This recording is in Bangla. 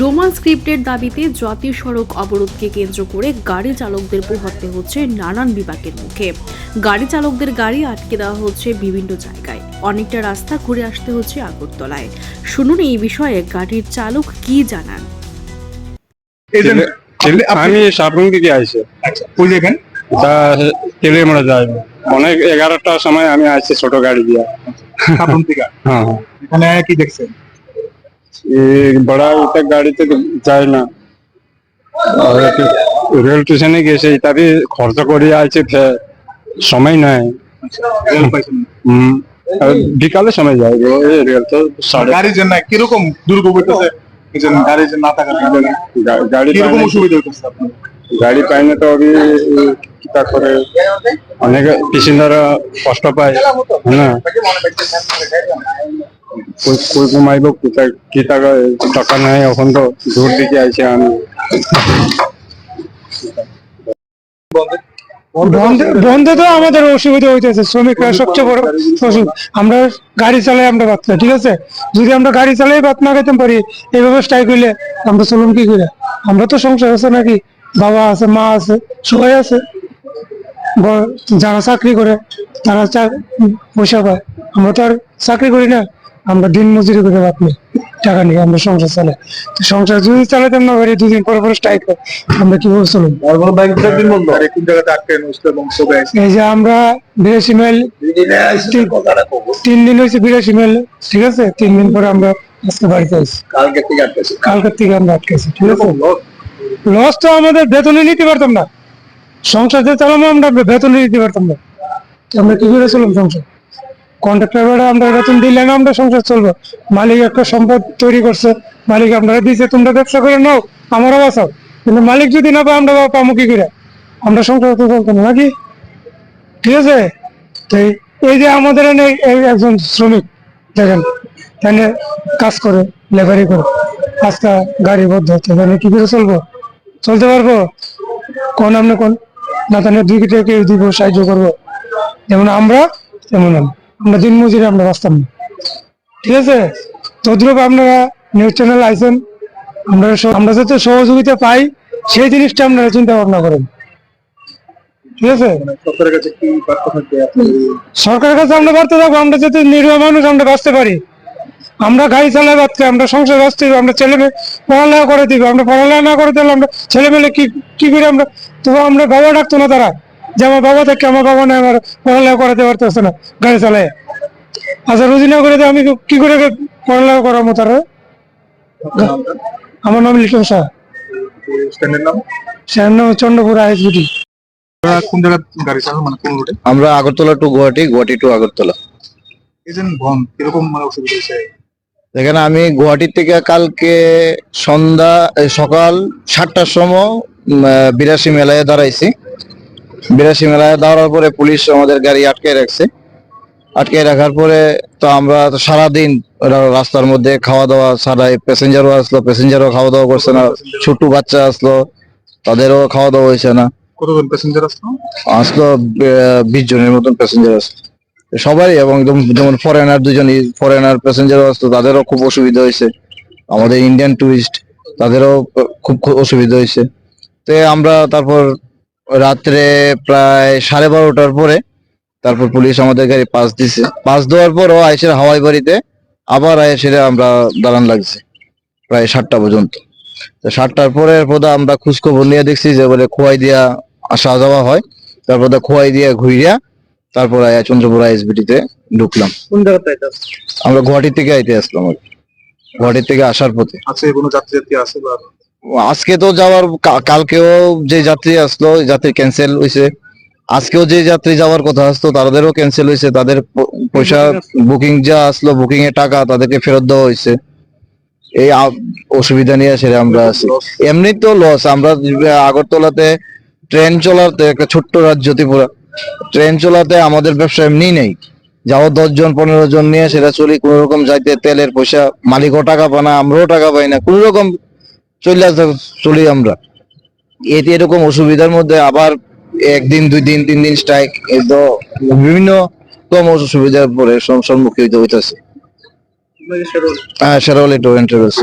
রোমান স্ক্রিপ্টের দাবিতে জাতীয় সড়ক অবরোধকে কেন্দ্র করে গাড়ি চালকদের পোহাতে হচ্ছে নানান বিপাকের মুখে। গাড়ি চালকদের গাড়ি আটকে দেওয়া হচ্ছে বিভিন্ন জায়গায়। অনেকটা রাস্তা ঘুরে আসতে হচ্ছে আগরতলায়। শুনুন এই বিষয়ে গাড়ির চালক কি জানান। আমি সাবরুম থেকে আইছি। আচ্ছা ওই জায়গায় তা তেলিয়ামড়া যাই অনেক এগারোটার সময় আমি আইছি ছোট গাড়ি দিয়া। সাবরুম থেকে? হ্যাঁ। এখানে কি দেখছেন? বড় এটা গাড়িতে যায় না রেল স্টেশনে গেছে ইত্যাদি খরচ করে আছে ফের সময় নাই হুম বিকালে সময় যায় রেল তো কীরকম দুর্ভোগ হইতেছে গাড়ি না থাকার পাই কীরকম না- অসুবিধা হইতেছে গাড়ি না তো আমি করে অনেক পেসেঞ্জাররা কষ্ট পায় হ্যাঁ কই টাকা এখন তো দূর দিকে আমি। বন্ধ তো আমাদের অসুবিধা হইতেছে, শ্রমিকরা সবচেয়ে বড় অসুবিধা। আমরা গাড়ি চালাই আমরা বাদ ঠিক আছে? যদি আমরা গাড়ি চালাই বাদ না খাইতে পারি এইভাবে স্ট্রাইক হইলে আমরা চলুন কি করে? আমরা তো সংসার আছে নাকি? বাবা আছে, মা আছে, সবাই আছে। যারা চাকরি করে, তারা পয়সা পায়। আমরা তো আর চাকরি করি না। আমরা দিন মজুরি করে নেই টাকা নিয়ে আমরা সংসার চালাই। তো সংসার যদি চালাতাম না পারি দুদিন পরে পরে স্ট্রাইক হয় আমরা কীভাবে চলুন এই যে আমরা বিরাশি মাইল তিন- তিন দিন হয়েছে বিরাশি মাইল ঠিক আছে? তিন দিন পরে আমরা আজকে বাড়িতে আছি কালকে থেকে আটকেছে। কালকের থেকে আমরা আটকেছি ঠিক আছে? লস তো আমাদের বেতনে নিতে পারতাম না। সংসার যে চালানো আমরা বেতনে নিতে পারতাম না। আমরা কি করে সংসার? কন্ট্রাক্টর আমরা বেতন দিলে না আমরা সংসার চলবো। মালিক একটা সম্পদ তৈরি করছে, মালিক আপনারা দিয়েছে তোমরা ব্যবসা করে নাও, আমারও বাঁচাও। কিন্তু মালিক যদি না পাই আমরা পাবো কি করে? আমরা সংসার তো চলতো নাকি? ঠিক আছে? তো এই- যে আমাদের এই একজন শ্রমিক, দেখেন এখানে কাজ করে, লেবারি করে, আজকে গাড়ি বদ্ধ হচ্ছে তাহলে কি করে চলবো? চলতে পারব? কোন আপনি কোন? না তাহলে দুই টাকা কেউ দিব, সাহায্য করব। যেমন আমরা, তেমন আমি। আমরা দিন মজুরি আমরা বাঁচতাম না। ঠিক আছে? তদ্রুপ আপনারা নিউজ চ্যানেল আইসেন আমরা আমরা যাতে সহযোগিতা পাই সেই জিনিসটা আপনারা চিন্তা ভাবনা করেন। ঠিক আছে? সরকারের কাছে আমরা বাড়তে থাকব আমরা যাতে নিরীহ মানুষ আমরা বাঁচতে পারি। আমরা গাড়ি চালাই বাঁচতে আমরা সংসার বাঁচতে হবে, আমরা ছেলে মেয়ে পড়ালেখা করে দিব আমরা পড়ালেখা না করে দিলে আমরা ছেলে মেয়ে কি কি করে আমরা তো আমরা বাবা ডাকতো না তারা। যে আমার বাবা থেকে আমার বাবা না আমার পড়ালেখা করাতে পারতেছে না গাড়ি চালায়। আচ্ছা রুজি না করে আমি কি করে পড়ালেখা করাবো তারা? আমার নাম লিটন শাহ। নাম? চন্দ্রপুর কোন গাড়ি চালান মানে কোন রুটে আমরা Agartala to Guwahati Guwahati to Agartala. Agent von কীরকম মানে অসুবিধা হয়েছে? দেখেন আমি গুয়াহাটি থেকে কালকে সন্ধ্যা সকাল সাতটার সময় আহ, বিরাশি মেলায় দাঁড়াইছি। বিরাশি মেলায় দাঁড়ার পরে পুলিশ আমাদের গাড়ি আটকে রাখছে। আটকে রাখার পরে তো আমরা তো সারাদিন রাস্তার মধ্যে খাওয়া দাওয়া ছাড়াই প্যাসেঞ্জারও আসলো প্যাসেঞ্জারও খাওয়া দাওয়া করছে না ছোট বাচ্চা আসলো তাদেরও খাওয়া দাওয়া হয়েছে না। কতজন প্যাসেঞ্জার আসলো? আসলো বিশ জনের মতন প্যাসেঞ্জার আসলো। সবাই এবং একদম- যেমন ফরেনার দুজন ফরেনার প্যাসেঞ্জার আসতো তাদেরও খুব অসুবিধা হয়েছে। আমাদের ইন্ডিয়ান টুরিস্ট তাদেরও খুব অসুবিধা হয়েছে। তো আমরা তারপর রাত্রে প্রায় সাড়ে বারোটার পরে তারপর পুলিশ আমাদের গাড়ি পাস দিছে। পাস দেওয়ার পরও আইসে হাওয়াই বাড়িতে আবার আইসে আমরা দাঁড়ান লাগছে প্রায় সাতটা পর্যন্ত। সাতটার পরে পদা আমরা খোঁজখবর নিয়ে দেখছি যে বলে খোয়াই দিয়া আসা যাওয়া হয়। তারপর খোয়াই দিয়ে ঘুরিয়া তারপর আয়া চন্দ্রপুর আইএসবিটি তে ঢুকলাম। কোন জায়গাতে আমরা গুয়াহাটি থেকে আইতে আসলাম আর। গুয়াহাটি থেকে আসার পথে। আছে কোনো যাত্রী যাত্রী আছে বা আজকে তো যাওয়ার কালকেও যে যাত্রী আসলো যাত্রী ক্যান্সেল হয়েছে আজকেও যে যাত্রী যাওয়ার কথা আসতো তাদেরও ক্যান্সেল হয়েছে তাদের পয়সা বুকিং যা আসলো বুকিং এর টাকা তাদেরকে ফেরত দেওয়া হয়েছে এই অসুবিধা নিয়ে সেটা আমরা আছি। এমনি তো লস আমরা আগরতলাতে ট্রেন চলাতে একটা ছোট্ট রাজ্য ত্রিপুরা ট্রেন চলাতে আমাদের ব্যবসা এমনি নেই। যাও দশ জন পনেরো জন নিয়ে সেটা চলি কোন রকম যাইতে তেলের পয়সা মালিকও টাকা পায় না আমরাও টাকা পাই না কোন রকম চলে চলি আমরা। এতে এরকম অসুবিধার মধ্যে আবার একদিন দুই দিন তিন দিন স্ট্রাইক এতো তো বিভিন্ন কম অসুবিধার পরে সম- সম্মুখীন হইতে হইতেছে। হ্যাঁ সেটা হলে একটু ট্রাভেলস